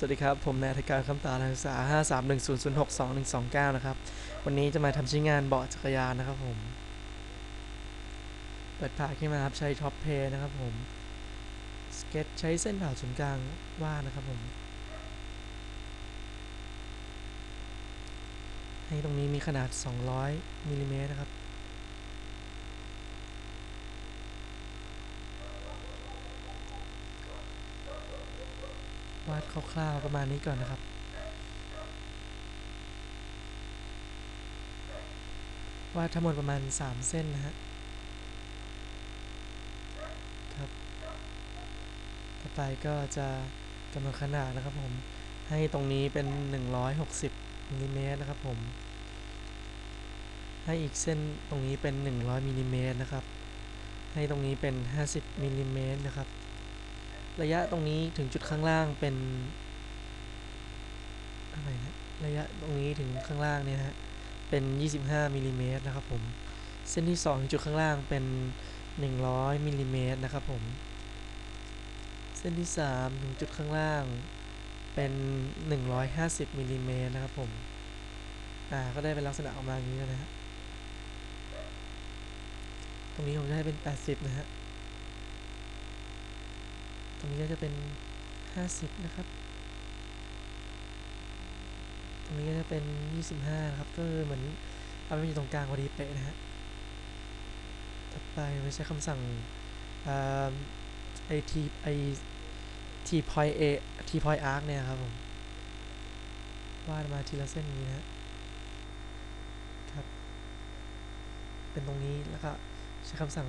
สวัสดีครับ ผมนายธการคำตานักศึกษา5 3 1 0 0 6 2 1 2 9นะครับ วันนี้จะมาทำชิ้นงานเบาะจักรยานนะครับผม เปิดผ่าขึ้นมาครับ ใช้ท็อปเพย์นะครับผม สเก็ตใช้เส้นผ่าศูนย์กลางวาดนะครับผม ให้ตรงนี้มีขนาด 200มิลลิเมตรนะครับ วาดคร่าวๆประมาณนี้ก่อนนะครับ วาดทั้งหมดประมาณ 3 เส้นนะฮะครับต่อไปก็จะกำหนดขนาดนะครับผม ให้ตรงนี้เป็น 160มิลลิเมตรนะครับผม ให้อีกเส้นตรงนี้เป็น 100มิลลิเมตรนะครับ ให้ตรงนี้เป็น 50มิลลิเมตรนะครับ ระยะตรงนี้ถึงจุดข้างล่างเป็นอะไรนะระยะตรงนี้ถึงข้างล่างเนี่ยฮะเป็น 25มิลลิเมตรนะครับผมเส้นที่2ถึงจุดข้างล่างเป็น 100มิลลิเมตรนะครับผมเส้นที่ 3 ถึงจุดข้างล่างเป็น 150มิลลิเมตรนะครับผมอ่าก็ได้เป็นลักษณะออกมาอย่างนี้นะฮะตรงนี้ผมจะให้เป็น 80 นะฮะ ตรงนี้ก็จะเป็น 50 นะครับ ตรงนี้ก็จะเป็น 25 นะครับ ก็เหมือนเอาไปอยู่ตรงกลางพอดีเป๊ะนะฮะ ต่อไปเราใช้คำสั่งไอทีไอทีพอยเอทีพอยอาร์คเนี่ยครับผม วาดมาทีละเส้นนี้นะครับ เป็นตรงนี้แล้วก็ใช้คำสั่ง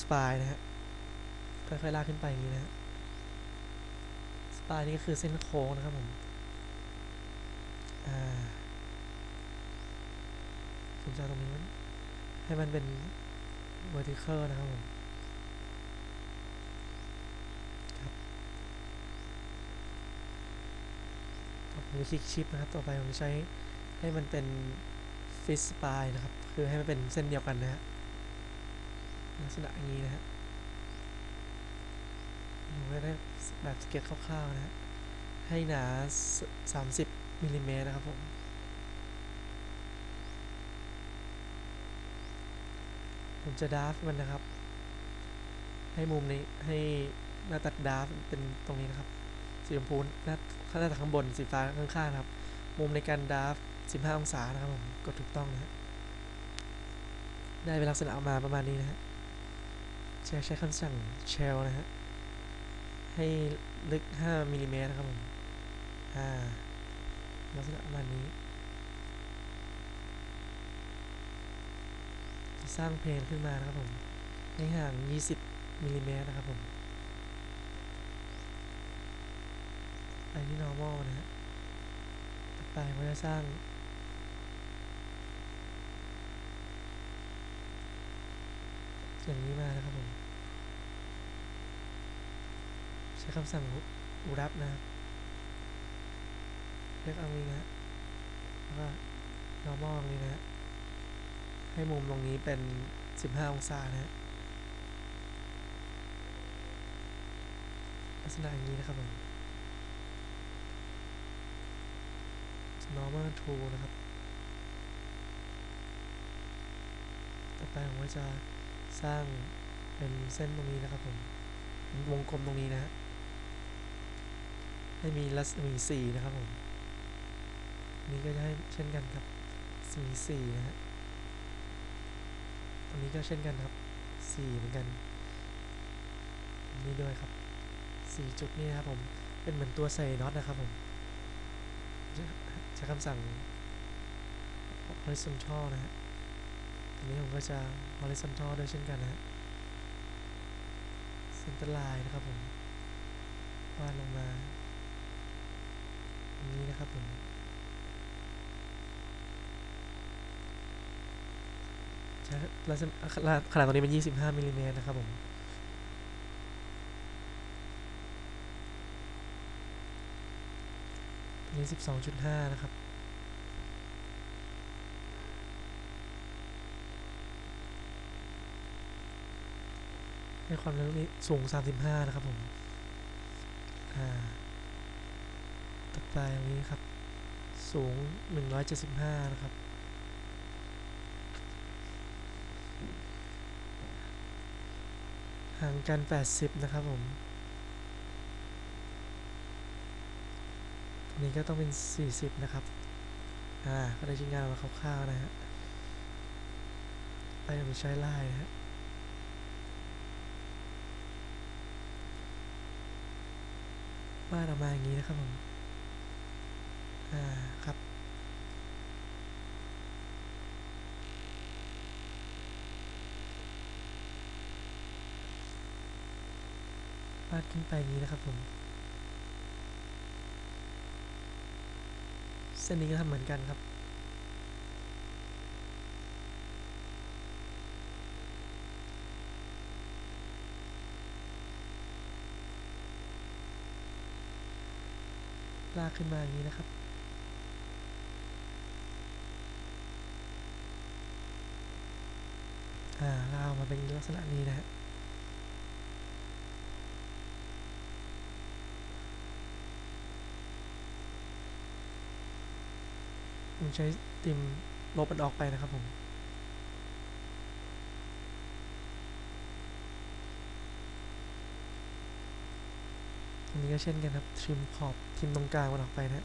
สปายนะฮะ ค่อยๆลากขึ้นไปอย่างนี้นะสปายนี่ก็คือเส้นโค้งนะครับผมอ่าผมจะตรงนี้มันให้มันเป็น vertical นะครับผมครับไปคลิกชิปนะครับ ต่อไปผมจะใช้ให้มันเป็น fit spline นะครับ คือให้มันเป็นเส้นเดียวกันนะฮะลักษณะอย่างนี้นะฮะ ก็ได้แบบสเก็ตคร่าวๆนะฮะให้หนา 30มิลลิเมตรนะครับผมผมจะดาฟมันนะครับ ให้มุมนี้ให้หน้าตัดดาฟเป็นตรงนี้นะครับ สีชมพูหน้าหน้าตัดข้างบนสีฟ้าข้างๆนะครับ มุมในการดาฟ 15 องศานะครับผมกดถูกต้องนะฮะได้เป็นลักษณะออกมาประมาณนี้นะฮะใช้ใช้คำสั่ง shell นะฮะ ให้ลึก 5มิลลิเมตรนะครับผมอ่าลักษณะประมาณนี้จะสร้างเพลนขึ้นมานะครับผมให้ห่าง 20มิลลิเมตรนะครับผมไปที่ normal นะฮะต่อไปผมจะสร้าง อย่างนี้มานะครับผม ใช้คำสั่งอุรับนะครับเลือกเอานี้นะแล้วก็ normal นี้นะ ให้มุมตรงนี้เป็น 15 องศานะลักษณะอย่างนี้นะครับผม normal to นะครับ ต่อไปผมก็จะสร้างเป็นเส้นตรงนี้นะครับผม วงกลมตรงนี้นะฮะ ให้มีรัศมีสี่นะครับผม นี้ก็จะให้เช่นกันครับมีสี่นะฮะตรงนี้ก็เช่นกันครับสี่เหมือนกันนี่ด้วยครับสี่จุดนี้นะครับผม เป็นเหมือนตัวใส่น็อตนะครับผมใช้คำสั่ง horizontal นะฮะตรงนี้ผมก็จะ horizontal ด้วยเช่นกันนะฮะเส้นตลายนะครับผมวาดลงมา นี้นะครับผมใช้ลักษณะขนาดตรงนี้เป็น 25มิลลิเมตรนะครับผมตรงนี้12.5นะครับให้ความเร็วนี้สูง35นะครับผม อ่า ไปตรงนี้ครับ สูง 175 นะครับ ห่างกัน 80 นะครับผมตรงนี้ก็ต้องเป็น 40 นะครับ อ่า ก็ได้ชิ้นงานมาคร่าวๆนะฮะไปผมใช้ไลายนะฮะวาดออกมาอย่างนี้นะครับผม ครับวาดขึ้นไปนี้นะครับผม เส้นนี้ก็ทำเหมือนกันครับลากขึ้นมาอย่างนี้นะครับ อ่าลากออกมาเป็นลักษณะนี้นะฮะผมใช้ติมลบมันออกไปนะครับผมตรงนี้ก็เช่นกันครับ ทริมขอบทริมตรงกลางมันออกไปนะ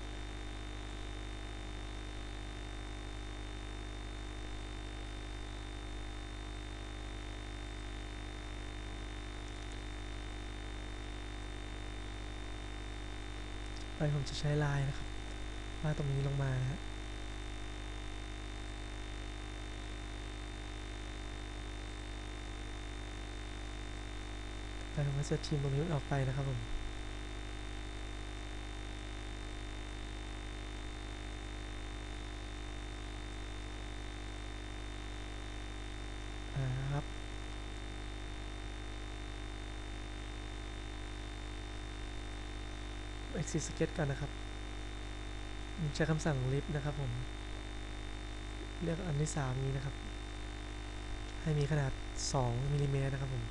ฮะไปผมจะใช้ลายนะครับวาดตรงนี้ลงมานะฮะไปผมจะทิมตรงนี้ออกไปนะครับผม อ่าครับ exit sketch ก่อนนะครับ ใช้คำสั่ง lift นะครับผม เลือกอันที่สามนี้นะครับ ให้มีขนาด 2มิลลิเมตรนะครับผม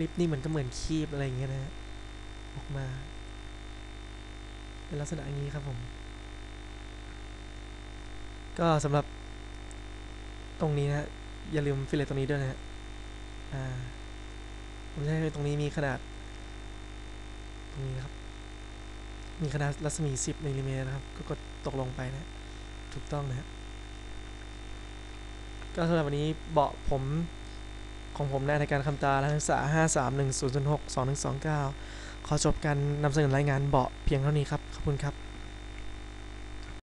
ลิฟต์นี่เหมือนก็เหมือนคีบอะไรอย่างเงี้ยนะฮะออกมาเป็นลักษณะอย่างนี้ครับผม ก็สำหรับตรงนี้นะฮะอย่าลืมฟิลเลตตรงนี้ด้วยนะฮะอ่าผมจะให้ตรงนี้มีขนาด นี้ครับ มีขนาดรัศมี 10มิลลิเมตรนะครับ ก็กดตกลงไปนะ ถูกต้องนะฮะก็สำหรับวันนี้เบาะผมของผมนะในการคำตาและศึกษา 531 006 2129 ขอจบการนำเสนอรายงานเบาะเพียงเท่านี้ครับ ขอบคุณครับ